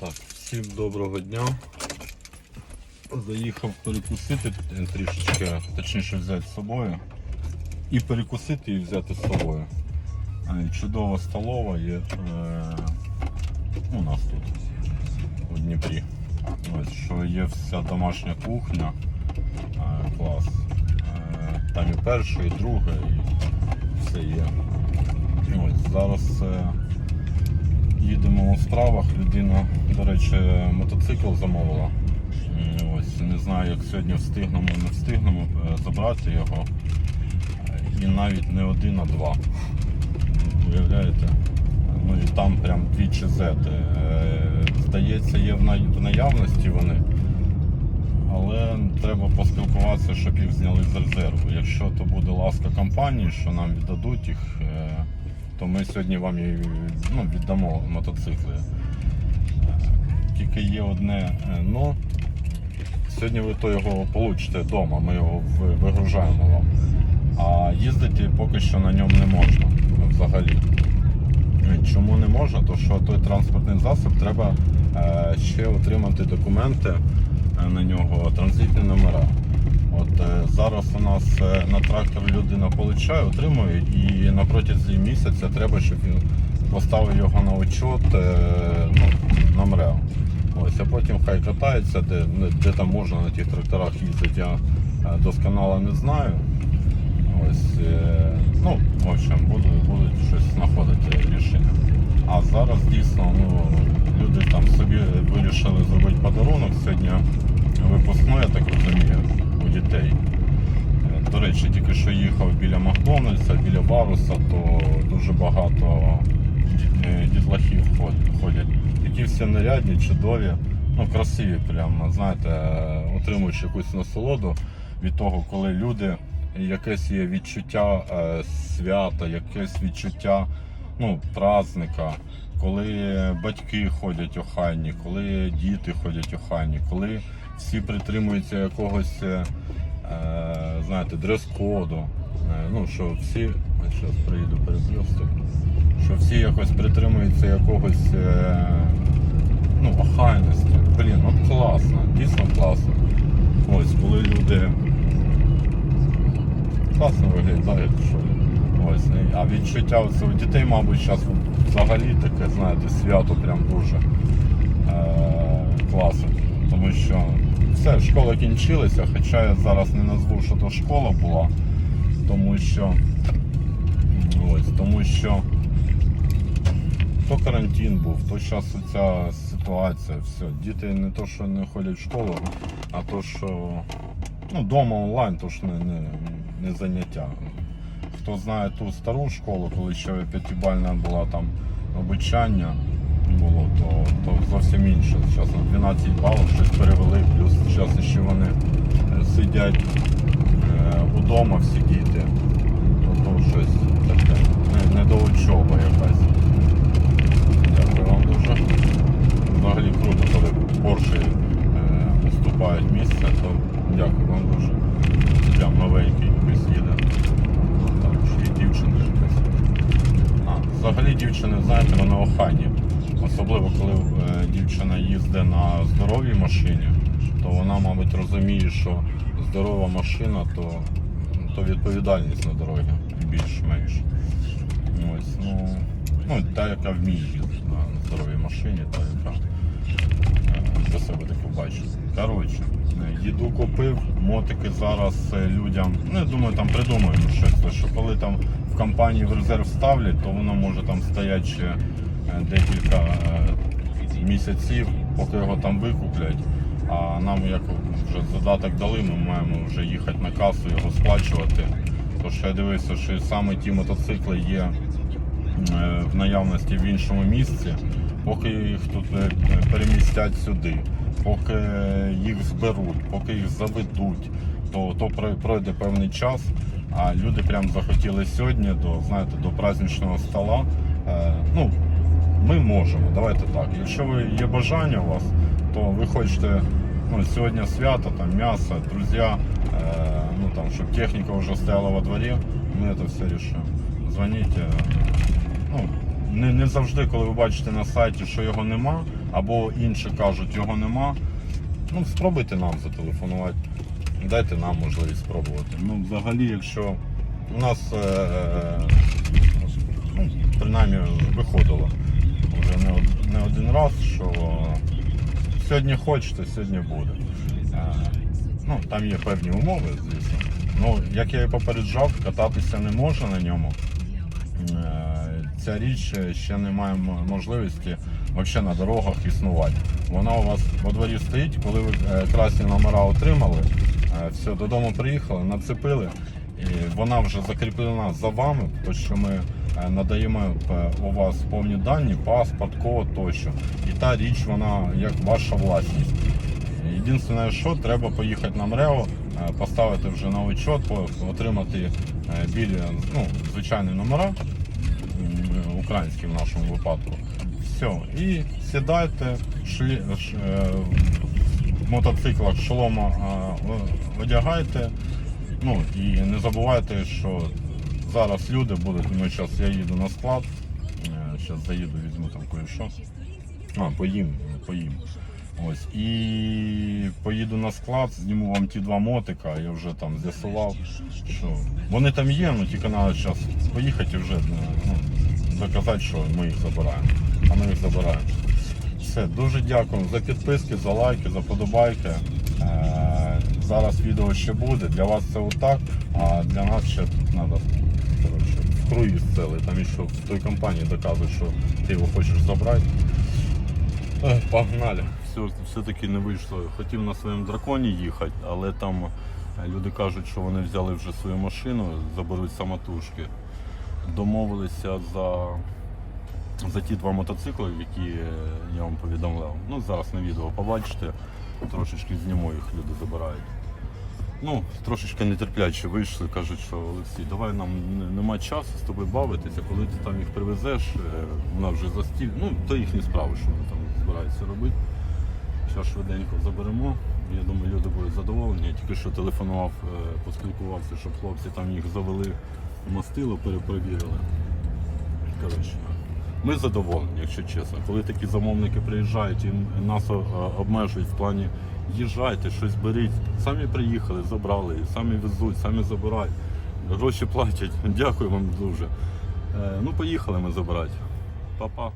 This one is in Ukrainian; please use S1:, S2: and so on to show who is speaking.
S1: Так, всім доброго дня. Заїхав перекусити е, трішечки, точніше взяти з собою. І перекусити і взяти з собою. Е, Чудова столова є е, у нас тут, у Дніпрі. Ось, що є вся домашня кухня. Е, Клас. Е, Там і перше, і друге, і все є. Ось, зараз е, їдемо у справах. Людина, до речі, мотоцикл замовила. Ось, не знаю, як сьогодні встигнемо, не встигнемо е, забрати його. І навіть не один, а два. Уявляєте? Ну і там прям дві чизети. Е, Здається, є в наявності вони. Але треба поспілкуватися, щоб їх зняли з резерву. Якщо то буде ласка компанії, що нам віддадуть їх, е, то ми сьогодні вам і ну, віддамо мотоцикли. Тільки є одне е, но. Сьогодні ви то його получите вдома, ми його вигружаємо вам. А їздити поки що на ньому не можна взагалі. Е, Чому не можна? То що той транспортний засіб треба е, ще отримати документи на нього, транзитні номера. От е, зараз у нас е, на трактор людина получає, отримує, і на протязі місяця треба, щоб він поставив його на учет е, ну, на МРЕО. Ось, а потім хай катається, де, де там можна на тих тракторах їздити, я досконало не знаю. Ось, ну, в общем, будуть, щось знаходити рішення. А зараз дійсно ну, люди там собі вирішили зробити подарунок. Сьогодні випускно, я так розумію, дітей. Е, До речі, тільки що їхав біля Макдональдса, біля Баруса, то дуже багато е, дітлахів ходять. Такі всі нарядні, чудові, ну красиві, прямо, знаєте, е, отримуєш якусь насолоду від того, коли люди якесь є відчуття свята, якесь відчуття ну, праздника, коли батьки ходять охайні, коли діти ходять охайні, коли всі притримуються якогось, е, е, знаєте, дрес-коду. Е, ну, що всі, зараз приїду переплюсток, що всі якось притримуються якогось е, ну, охайності. Блін, от класно, дійсно класно. Ось, коли люди класно виглядають, що. Ось, а відчуття оце у дітей, мабуть, зараз взагалі таке, знаєте, свято прям дуже е- класно. Тому що все, школа кінчилася, хоча я зараз не назву, що то школа була, тому що ось, тому що то карантин був, то зараз ця ситуація, все. Діти не то, що не ходять в школу, а то, що ну, дома онлайн, то ж не, не, не заняття. Хто знає ту стару школу, коли ще п'ятибальна була там обучання то, то зовсім інше. Зараз 12 балів щось перевели, плюс зараз ще вони е, сидять е, удома всі діти. То, то щось таке, не, не до учоба якась. Дякую вам дуже. Взагалі круто, коли Порші е, уступають місце, то дякую вам дуже. Прям новенький хтось їде. Там ще й дівчина якась. А, взагалі дівчини, знаєте, вони охайні. Особливо коли е, дівчина їздить на здоровій машині, то вона, мабуть, розуміє, що здорова машина, то, то відповідальність на дорогі більш-менш. Ось, ну, ну, та, яка вміє їздити на здоровій машині, та яка е, себе таку бачить. Коротше, їду купив, мотики зараз е, людям, ну я думаю, там придумаємо щось, що коли там в компанії в резерв ставлять, то воно може там стояти ще декілька е, місяців, поки його там викуплять. А нам як вже задаток дали, ми маємо вже їхати на касу, його сплачувати. Тож я дивився, що саме ті мотоцикли є е, в наявності в іншому місці, поки їх тут е, перемістять сюди, поки їх зберуть, поки їх заведуть, то, то пройде певний час. А люди прям захотіли сьогодні до, знаєте, до праздничного стола. Е, ну, ми можемо, давайте так. Якщо ви є бажання у вас, то ви хочете ну, сьогодні свято, там м'ясо, друзі, е, ну там, щоб техніка вже стояла во дворі, ми це все рішимо. Дзвоніть, е, ну, не, не завжди, коли ви бачите на сайті, що його нема, або інші кажуть, його нема. Ну, спробуйте нам зателефонувати. Дайте нам можливість спробувати. Ну, взагалі, якщо у нас е, ну, принаймні виходило вже не, од- не раз, що сьогодні хочете, сьогодні буде. Е, ну, там є певні умови, звісно. Ну, як я і попереджав, кататися не можна на ньому. Е, Ця річ ще не має можливості взагалі на дорогах існувати. Вона у вас во дворі стоїть, коли ви е, красні номера отримали, е, все, додому приїхали, нацепили, і вона вже закріплена за вами, то що ми е, надаємо е, у вас повні дані, паспорт, код тощо. І та річ, вона як ваша власність. Єдине, що треба поїхати на МРЕО, е, поставити вже на учет, отримати е, білі, ну, звичайні номера, українські в нашому випадку. Все. І сідайте, шлі, ш, е, в мотоциклах шолома е, одягайте. Ну і не забувайте, що зараз люди будуть, ну зараз я їду на склад, зараз заїду, візьму там кое-що. А, поїм, поїм. Ось. І поїду на склад, зніму вам ті два мотика, я вже там з'ясував, що вони там є, ну тільки треба зараз поїхати і вже ну, доказати, що ми їх забираємо. А ми їх забираємо. Все, дуже дякую за підписки, за лайки, за подобайки. Е, зараз відео ще буде. Для вас це отак, а для нас ще тут треба круїз цілий. Там ще в той компанії доказують, що ти його хочеш забрати. Погнали. Все, все-таки не вийшло. Хотів на своєму драконі їхати, але там е, люди кажуть, що вони взяли вже свою машину, заберуть самотужки. Домовилися за, за ті два мотоцикли, які е, я вам повідомляв. Ну, зараз на відео побачите, трошечки зніму їх, люди забирають. Ну, трошечки нетерпляче вийшли, кажуть, що Олексій, давай нам нема часу з тобою бавитися, коли ти там їх привезеш, е, вона вже застіль. Ну, то їхні справи, що вони там збираються робити. Зараз швиденько заберемо. Я думаю, люди будуть задоволені. Я тільки що телефонував, е, поспілкувався, щоб хлопці там їх завели мастило, перепровірили. Коротше, ми задоволені, якщо чесно. Коли такі замовники приїжджають і нас обмежують в плані їжджайте, щось беріть. Самі приїхали, забрали, самі везуть, самі забирають. Гроші платять. Дякую вам дуже. Е, Ну, поїхали ми забирати. Па-па.